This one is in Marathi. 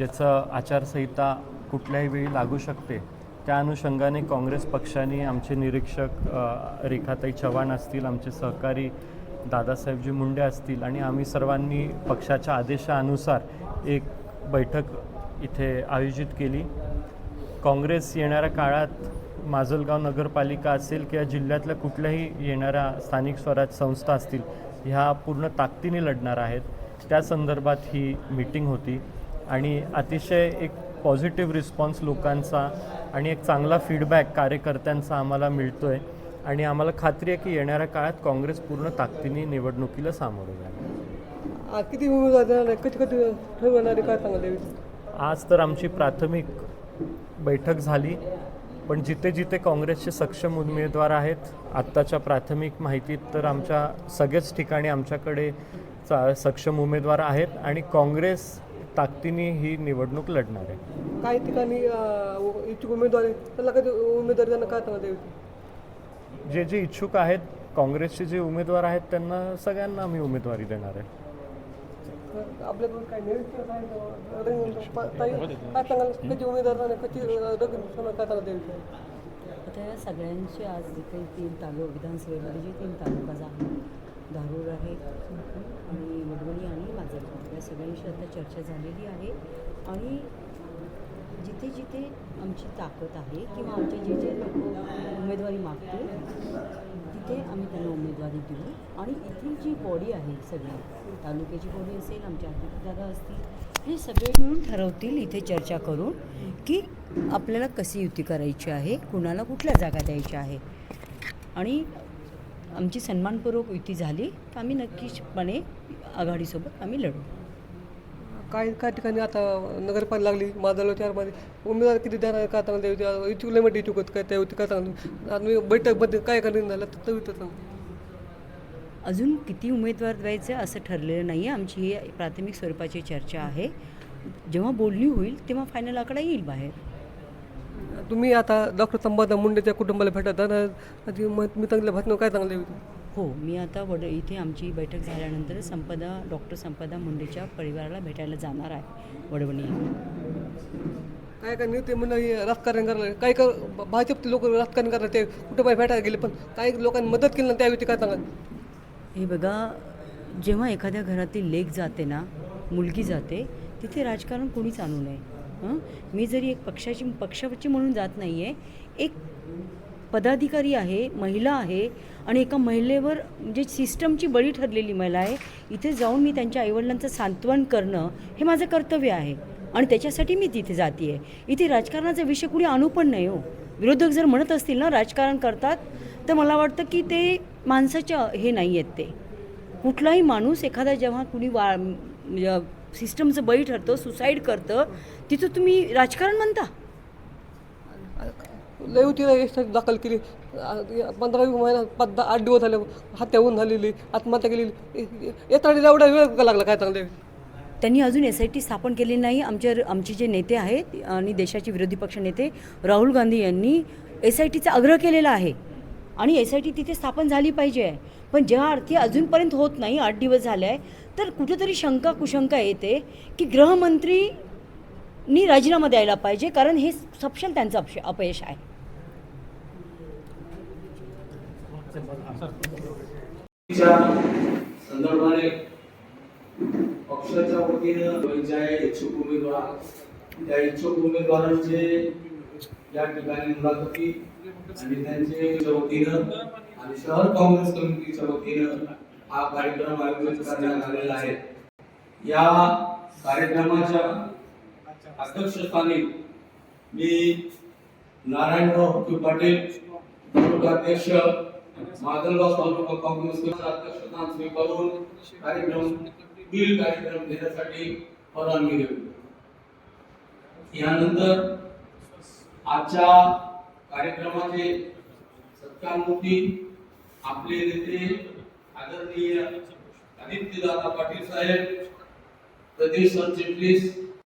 ज्याचं आचारसंहिता कुठल्याही वेळी लागू शकते त्या अनुषंगाने काँग्रेस पक्षाने आमचे निरीक्षक रेखाताई चव्हाण असतील आमचे सहकारी दादासाहेबजी मुंडे असतील आणि आम्ही सर्वांनी पक्षाच्या आदेशानुसार एक बैठक इथे आयोजित केली. काँग्रेस येणाऱ्या काळात माजलगाव नगरपालिका असेल किंवा जिल्ह्यातल्या कुठल्याही येणाऱ्या स्थानिक स्वराज संस्था असतील ह्या पूर्ण ताकदीने लढणार आहेत. त्या संदर्भात ही मीटिंग होती. आणि अतिशय एक पॉझिटिव्ह रिस्पॉन्स लोकांचा आणि एक चांगला फीडबॅक कार्यकर्त्यांचा आम्हाला मिळतो आहे आणि आम्हाला खात्री आहे की येणाऱ्या काळात काँग्रेस पूर्ण ताकदीने निवडणुकीला सामोरं जाईल. आज किती काय आज तर आमची प्राथमिक बैठक झाली पण जिथे जिथे काँग्रेसचे सक्षम उमेदवार आहेत आत्ताच्या प्राथमिक माहितीत तर आमच्या सगळ्याच ठिकाणी आमच्याकडे चा- सक्षम उमेदवार आहेत. आणि काँग्रेस ताकदीने ही निवडणूक लढणार आहे. काही ठिकाणी अं, इच्छुक उमेदवार त्याला कधी उमेदवार त्यांना काय सांगा देवी जे जे इच्छुक आहेत काँग्रेसचे जे उमेदवार आहेत त्यांना सगळ्यांना आम्ही उमेदवारी देणार आहे. आपल्याकडून काय? निरीक्षण आहे का? रंग- प- ताई, काय सांगाल? कधी उमेदवार आणि कधी रंग- सोनं काय सांगा देवी आता या सगळ्यांची आज जे काही तीन तालुका विधानसभेमध्ये जे तीन तालुका आहे धारूर आहे. आणि वडवणी आणि माजलगाव या सगळ्यांशी आता चर्चा झालेली आहे. आणि जिथे जिथे आमची ताकद आहे किंवा आमचे जे जे लोक उमेदवारी मागतील तिथे आम्ही त्यांना उमेदवारी देऊ. आणि इथली जी बॉडी आहे सगळी तालुक्याची बॉडी असेल आमच्या अध्यक्षदादा असतील हे सगळे मिळून ठरवतील इथे चर्चा करून की आपल्याला कशी युती करायची आहे कुणाला कुठल्या जागा द्यायच्या आहे. आणि आमची सन्मानपूर्वक युती झाली तर आम्ही नक्कीचपणे आघाडीसोबत आम्ही लढू. काही काही ठिकाणी आता नगरपालिका लागली माझा चारमध्ये उमेदवार किती देणार काय सांगा देवी इच्छुक लय मोठी इच्छुक होत काय त्या होती काय सांगा आणि बैठकमध्ये काय करण्यात झालं तर तवी सांगा अजून किती उमेदवार द्यायचं असं ठरलेलं नाही आहे आमची ही प्राथमिक स्वरूपाची चर्चा आहे. जेव्हा बोलणी होईल तेव्हा फायनल आकडा येईल बाहेर. तुम्ही आता डॉक्टर संपादा मुंडेच्या कुटुंबाला भेटत आधी मग मी चांगल्या भाषण काय चांगलं हो मी आता वड इथे आमची बैठक झाल्यानंतर संपदा डॉक्टर संपदा मुंडेच्या परिवाराला भेटायला जाणार आहे वडवणी काय काय नेते म्हणून हे राजकारण करायला काही का भाजपचे लोक राजकारण करायला ते कुठं बाहेर भेटायला गेले पण काही लोकांनी मदत केली ना त्यावेळी काय सांगा हे बघा जेव्हा एखाद्या घरातील लेक जाते ना मुलगी जाते तिथे राजकारण कोणीच आणू नये. हं? मी जरी एक पक्षाची पक्षाची म्हणून जात नाही आहे एक पदाधिकारी आहे महिला आहे आणि एका महिलेवर म्हणजे सिस्टमची बळी ठरलेली महिला आहे इथे जाऊन मी त्यांच्या आईवडिलांचं सांत्वन करणं हे माझं कर्तव्य आहे. आणि त्याच्यासाठी मी तिथे जाते आहे इथे राजकारणाचा विषय कुणी आणू पण नाही हो. विरोधक जर म्हणत असतील ना राजकारण करतात तर मला वाटतं की ते माणसाच्या हे नाही आहेत ते. कुठलाही माणूस एखादा जेव्हा कुणी वा म्हणजे सिस्टमचं बळी ठरतं सुसाईड करतं तिथं तुम्ही राजकारण म्हणता. लय होती यासाठी दाखल केली. पंधरा महिना पाच दहा आठ दिवस झाले हत्या होऊन झालेली आत्महत्या केलेली. येता एवढा वेळ लागला काय चांगलं त्यांनी अजून एस आय टी स्थापन केली नाही. आमच्या आमचे जे नेते आहेत आणि देशाचे विरोधी पक्ष नेते राहुल गांधी यांनी एस आय टीचा आग्रह केलेला आहे. आणि एस आय टी तिथे स्थापन झाली पाहिजे पण जेव्हा अर्थी अजूनपर्यंत होत नाही आठ दिवस झाले आहे तर कुठेतरी शंका कुशंका येते की गृहमंत्रीनी राजीनामा द्यायला पाहिजे कारण हे सपशल त्यांचं अपश अपयश आहे. संदर्भाने पक्षाच्या वतीनं जे इच्छुक उमेदवार त्या इच्छुक उमेदवारांचे या ठिकाणी मुलाखती आणि त्यांचे वतीनं आणि शहर काँग्रेस कमिटीच्या वतीनं हा कार्यक्रम आयोजित करण्यात आलेला आहे. या कार्यक्रमाच्या अध्यक्षस्थानी मी नारायणराव हुके पाटील तालुकाध्यक्ष मादलगाव तालुका काँग्रेसचे अध्यक्षस्थान स्वीकारून कार्यक्रम पुढील कार्यक्रम घेण्यासाठी परवानगी देऊ यानंतर आजच्या कार्यक्रमाचे सत्कारमूर्ती आपले नेते आदरणीय आदित्यदादा पाटील साहेब प्रदेश सरचिटणीस